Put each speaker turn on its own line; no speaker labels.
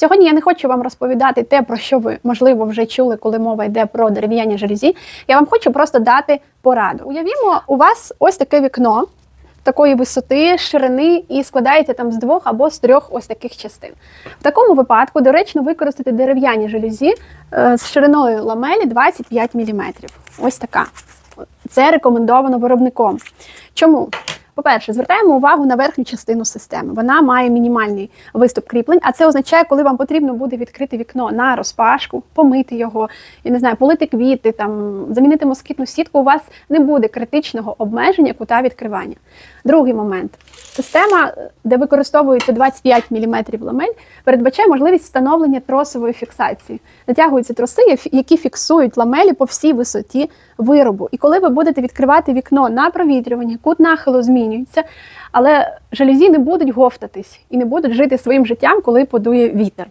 Сьогодні я не хочу вам розповідати те, про що ви можливо вже чули, коли мова йде про дерев'яні жалюзі. Я вам хочу просто дати пораду. Уявімо, у вас ось таке вікно. Такої висоти, ширини і складається там з двох або з трьох ось таких частин. В такому випадку доречно використати дерев'яні жалюзі е, з шириною ламелі 25 мм. Ось така. Це рекомендовано виробником. Чому? По-перше, звертаємо увагу на верхню частину системи. Вона має мінімальний виступ кріплень, а це означає, коли вам потрібно буде відкрити вікно на розпашку, помити його, я не знаю, полити квіти, там замінити москітну сітку. У вас не буде критичного обмеження кута відкривання. Другий момент. Система, де використовується 25 мм ламель, передбачає можливість встановлення тросової фіксації. Натягуються троси, які фіксують ламелі по всій висоті виробу. І коли ви будете відкривати вікно на провітрювання, кут нахилу змінюється, але жалюзі не будуть говтатись і не будуть жити своїм життям, коли подує вітер.